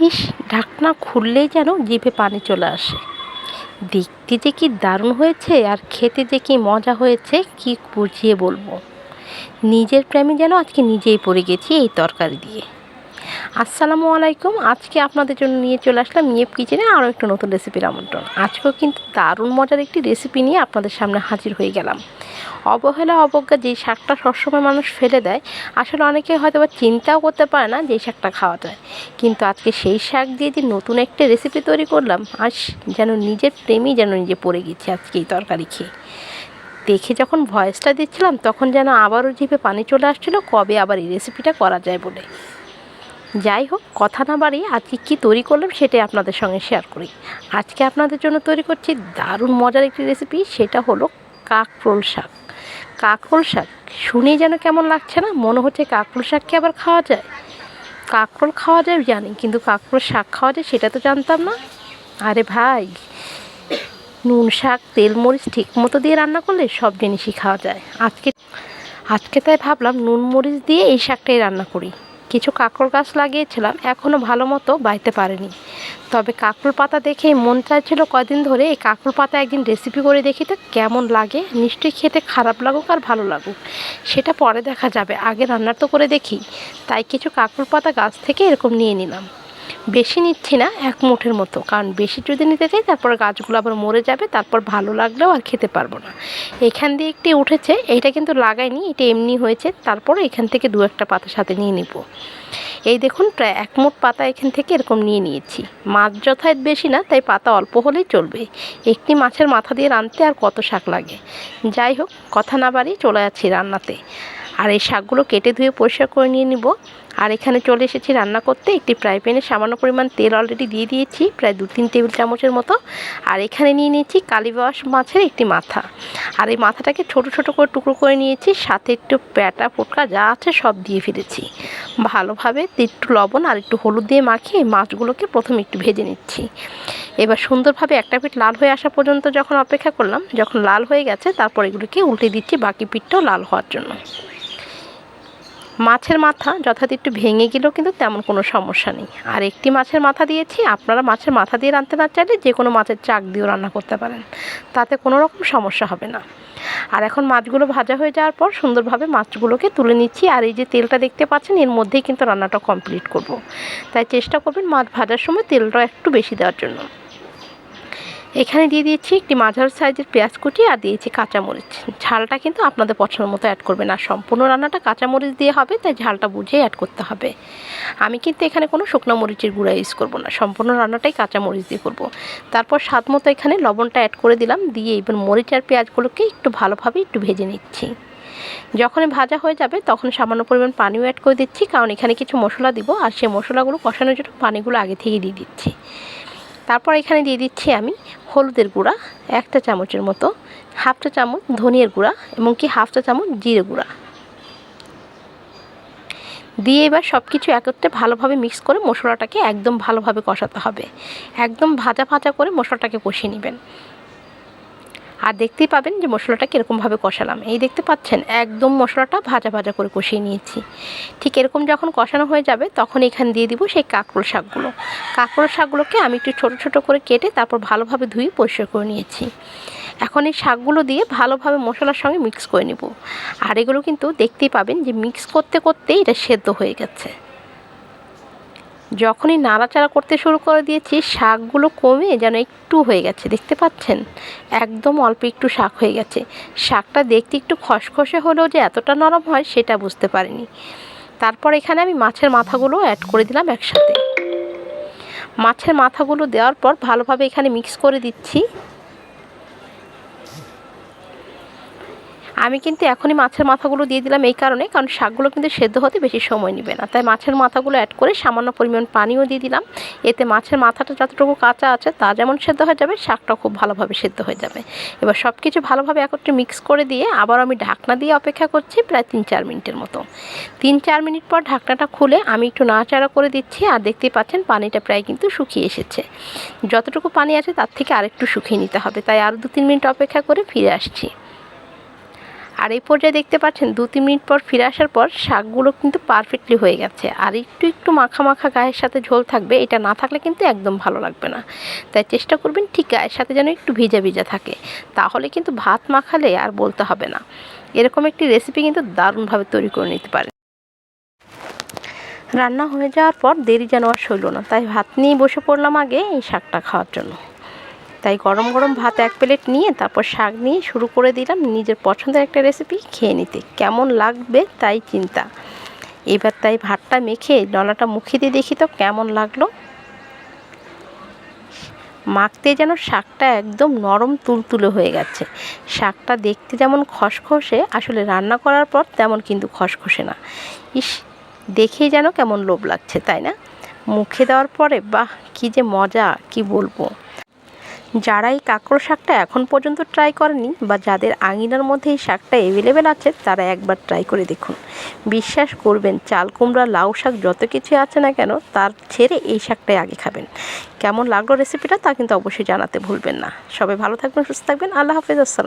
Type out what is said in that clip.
ইস, ঢাকনা খুললেই যেন জিভে পানি চলে আসে। দেখতে যে কি দারুণ হয়েছে আর খেতে যে কি মজা হয়েছে, কি বুঝিয়ে বলব। নিজের প্রেমে যেন আজকে নিজেই পড়ে গেছি এই তরকারি দিয়ে। আসসালামু আলাইকুম, আজকে আপনাদের জন্য নিয়ে চলে আসলাম ইয়েপ কিচেনে আরও একটা নতুন রেসিপির আমন্ত্রণ। আজকেও কিন্তু দারুণ মজার একটি রেসিপি নিয়ে আপনাদের সামনে হাজির হয়ে গেলাম। অবহেলা, অবজ্ঞা যেই শাকটা সবসময় মানুষ ফেলে দেয়, আসলে অনেকে হয়তো বা চিন্তাও করতে পারে না যে শাকটা খাওয়া যায় কিন্তু আজকে সেই শাক দিয়ে যে নতুন একটা রেসিপি তৈরি করলাম আজ যেন নিজের প্রেমই যেন নিজে পড়ে গেছি আজকে এই তরকারি খেয়ে। দেখে যখন ভয়েসটা দিচ্ছিলাম, তখন যেন আবারও জিভে পানি চলে আসছিল, কবে আবার এই রেসিপিটা করা যায় বলে। যাই হোক, কথা না বাড়িয়ে আজকে কী তৈরি করলাম সেটাই আপনাদের সঙ্গে শেয়ার করি। আজকে আপনাদের জন্য তৈরি করছি দারুণ মজার একটি রেসিপি সেটা হলো কাকরোল শাক। কাকরোল শাক। শুনেই যেন কেমন লাগছে না? মনে হচ্ছে কাকরোল শাককে আবার খাওয়া যায়? কাকরোল খাওয়া যায় জানি, কিন্তু কাকরোল শাক খাওয়া যায় সেটা তো জানতাম না। আরে ভাই, নুন শাক, তেল মরিচ ঠিক মতো দিয়ে রান্না করলে সব জিনিসই খাওয়া যায়। আজকে আজকে তাই ভাবলাম নুন মরিচ দিয়ে এই শাকটাই রান্না করি। কিছু কাঁকড় গাছ লাগিয়েছিলাম এখনও ভালো মতো বাইতে পারেনি। তবে কাঁকড় পাতা দেখেই মন চাইছিল কদিন ধরে এই কাঁকড় পাতা একদিন রেসিপি করে দেখি তো কেমন লাগে নিশ্চয়ই খেতে খারাপ লাগুক আর ভালো লাগুক। সেটা পরে দেখা যাবে, আগে রান্না তো করে দেখি। তাই কিছু কাঁকড় পাতা গাছ থেকে এরকম নিয়ে নিলাম। বেশি নিচ্ছি না, এক মুঠের মতো। কারণ বেশি যদি নিতে চাই, তারপর গাছগুলো আবার মরে যাবে, তারপর ভালো লাগলেও আর খেতে পারব না। এখান দিয়ে একটি উঠেছে, এইটা কিন্তু লাগাইনি, এটা এমনি হয়েছে, তারপর এখান থেকে দু একটা পাতা সাথে নিয়ে নিব। এই দেখুন, প্রায় এক মুঠ পাতা এখান থেকে এরকম নিয়ে নিয়েছি। মাছ যথায়ত বেশি না, তাই পাতা অল্প হলেই চলবে। একটি মাছের মাথা দিয়ে রাঁধতে আর কত শাক লাগে। যাই হোক, কথা না বাড়ি চলে যাচ্ছি রান্নাতে। আর এই শাকগুলো কেটে ধুয়ে পরিষ্কার করে নিয়ে নিব। আর এখানে চলে এসেছি রান্না করতে। একটি ফ্রাই প্যানে সামান্য পরিমাণ তেল অলরেডি দিয়ে দিয়েছি, প্রায় দু তিন টেবিল চামচের মতো। আর এখানে নিয়ে নিয়েছি কালীবাস মাছের একটি মাথা। আর এই মাথাটাকে ছোট ছোট করে টুকরো করে নিয়েছি, সাথে একটু প্যাটা পোটকা যা আছে সব দিয়ে ফেলেছি। ভালোভাবে একটু লবণ আর একটু হলুদ দিয়ে মাখিয়ে মাছগুলোকে প্রথমে একটু ভেজে নিচ্ছি। এবার সুন্দরভাবে একটা পিঠ লাল হয়ে আসা পর্যন্ত যখন অপেক্ষা করলাম, যখন লাল হয়ে গেছে, তারপর এগুলোকে উল্টে দিচ্ছি বাকি পিঠটাও লাল হওয়ার জন্য। মাছের মাথা যথাযথ একটু ভেঙে গেলেও কিন্তু তেমন কোনো সমস্যা নেই। আর একটি মাছের মাথা দিয়েছি, আপনারা মাছের মাথা দিয়ে রাঁধতে না চাইলে যে কোনো মাছের চাক দিয়েও রান্না করতে পারেন। তাতে কোনো রকম সমস্যা হবে না। আর এখন মাছগুলো ভাজা হয়ে যাওয়ার পর সুন্দরভাবে মাছগুলোকে তুলে নিচ্ছি, আর এই যে তেলটা দেখতে পাচ্ছেন, এর মধ্যেই কিন্তু রান্নাটা কমপ্লিট করব। তাই চেষ্টা করবেন মাছ ভাজার সময় তেলটা একটু বেশি দেওয়ার জন্য। এখানে দিয়ে দিয়েছি একটি মাঝার সাইজের পেঁয়াজ কুচি আর দিয়েছি কাঁচামরিচ। ঝালটা কিন্তু আপনাদের পছন্দ মতো অ্যাড করবেন আর সম্পূর্ণ রান্নাটা কাঁচামরিচ দিয়ে হবে, তাই ঝালটা বুঝেই অ্যাড করতে হবে। আমি কিন্তু এখানে কোনো শুকনো মরিচের গুঁড়া ইউজ করব না, সম্পূর্ণ রান্নাটাই কাঁচামরিচ দিয়ে করব। তারপর স্বাদ মতো এখানে লবণটা অ্যাড করে দিলাম, দিয়ে এবার মরিচ আর পেঁয়াজগুলোকে একটু ভালোভাবে একটু ভেজে নিচ্ছি। যখনই ভাজা হয়ে যাবে তখন সামান্য পরিমাণ পানিও অ্যাড করে দিচ্ছি, কারণ এখানে কিছু মশলা দিব, আর সেই মশলাগুলো কষানোর জন্য পানিগুলো আগে থেকে দিয়ে দিচ্ছি। তারপর এখানে দিয়ে দিচ্ছি আমি হলুদের গুঁড়া একটা চামচের মতো হাফটা চামচ ধনিয়ার গুঁড়া এবং কি হাফটা চামচ জিরে গুঁড়া। দিয়ে এবার সব কিছু একত্রে ভালোভাবে মিক্স করে মশলাটাকে একদম ভালোভাবে কষাতে হবে। একদম ভাজা ভাজা করে মশলাটাকে কষিয়ে নেবেন। আর দেখতেই পাবেন যে মশলাটা কীরকমভাবে কষালাম। এই দেখতে পাচ্ছেন, একদম মশলাটা ভাজা ভাজা করে কষিয়ে নিয়েছি। ঠিক এরকম যখন কষানো হয়ে যাবে, তখন এখানে দিয়ে দিব সেই কাঁকরোল শাকগুলো। কাঁকরোল শাকগুলোকে আমি একটু ছোট ছোট করে কেটে তারপর ভালোভাবে ধুয়ে পরিষ্কার করে নিয়েছি। এখন এই শাকগুলো দিয়ে ভালোভাবে মশলার সঙ্গে মিক্স করে নেব। আর এগুলো কিন্তু দেখতেই পাবেন যে মিক্স করতে করতেই এটা সেদ্ধ হয়ে গেছে। যখনই নাড়াচাড়া করতে শুরু করে দিয়েছি, শাকগুলো কমে যেন একটু হয়ে গেছে, দেখতে পাচ্ছেন? একদম অল্প একটু শাক হয়ে গেছে। শাকটা দেখতে একটু খসখসে হলেও যে এতটা নরম হয়, সেটা বুঝতে পারিনি। তারপর এখানে আমি মাছের মাথাগুলো অ্যাড করে দিলাম একসাথে। মাছের মাথাগুলো দেওয়ার পর ভালোভাবে এখানে মিক্স করে দিচ্ছি। আমি কিন্তু এখনই মাছের মাথাগুলো দিয়ে দিলাম এই কারণে, কারণ শাকগুলো কিন্তু সেদ্ধ হতে বেশি সময় নেবে না। তাই মাছের মাথাগুলো অ্যাড করে সামান্য পরিমাণ পানিও দিয়ে দিলাম। এতে মাছের মাথাটা যতটুকু কাঁচা আছে, তা যেমন সেদ্ধ হয়ে যাবে শাকটাও খুব ভালোভাবে সেদ্ধ হয়ে যাবে। এবার সব কিছু ভালোভাবে একত্রে মিক্স করে দিয়ে আবার আমি ঢাকনা দিয়ে অপেক্ষা করছি প্রায় তিন চার মিনিটের মতো। তিন চার মিনিট পর ঢাকনাটা খুলে আমি একটু নাড়াচাড়া করে দিচ্ছি আর দেখতেই পাচ্ছেন পানিটা প্রায় কিন্তু শুকিয়ে এসেছে। যতটুকু পানি আছে তার থেকে আরেকটু শুকিয়ে নিতে হবে। তাই আরও দু তিন মিনিট অপেক্ষা করে ফিরে আসছি। আর এই পর্যায়ে দেখতে পাচ্ছেন দু তিন মিনিট পর ফিরে আসার পর শাকগুলো কিন্তু পারফেক্টলি হয়ে গেছে। আর একটু একটু মাখা মাখা গায়ের সাথে ঝোল থাকবে, এটা না থাকলে কিন্তু একদম ভালো লাগবে না। তাই চেষ্টা করবেন ঠিক গায়ের সাথে যেন একটু ভিজা ভিজা থাকে, তাহলে কিন্তু ভাত মাখালে আর বলতে হবে না। এরকম একটি রেসিপি কিন্তু দারুণভাবে তৈরি করে নিতে পারেন রান্না হয়ে যাওয়ার পর দেরি যেন আর না, তাই ভাত নিয়ে বসে পড়লাম আগে এই শাকটা খাওয়ার জন্য। তাই গরম গরম ভাত এক প্লেট নিয়ে তারপর শাক নিয়ে শুরু করে দিলাম। নিজের পছন্দের একটা রেসিপি খেয়ে নিতে। কেমন লাগবে তাই চিন্তা। এবার তাই ভাতটা মেখে ডলাটা মুখে দিয়ে দেখি তো কেমন লাগল। মাখতে যেন শাকটা একদম নরম তুলতুলে হয়ে গেছে। শাকটা দেখতে যেমন খসখসে, আসলে রান্না করার পর তেমন কিন্তু খসখসে না। ইস, দেখেই যেন কেমন লোভ লাগছে, তাই না? মুখে দেওয়ার পরে, বাহ, কী যে মজা, কি বলব? যারা এই কাঁকড়ো শাকটা এখন পর্যন্ত ট্রাই করেনি বা যাদের আঙিনার মধ্যে এই শাকটা অ্যাভেলেবেল আছে, তারা একবার ট্রাই করে দেখুন। বিশ্বাস করবেন, চাল, কুমড়া, লাউ শাক যত কিছু আছে না কেন, তার ছেড়ে এই শাকটাই আগে খাবেন। কেমন লাগল রেসিপিটা তা কিন্তু অবশ্যই জানাতে ভুলবেন না। সবাই ভালো থাকবেন, সুস্থ থাকবেন। আল্লাহ হাফেজ, আসসালাম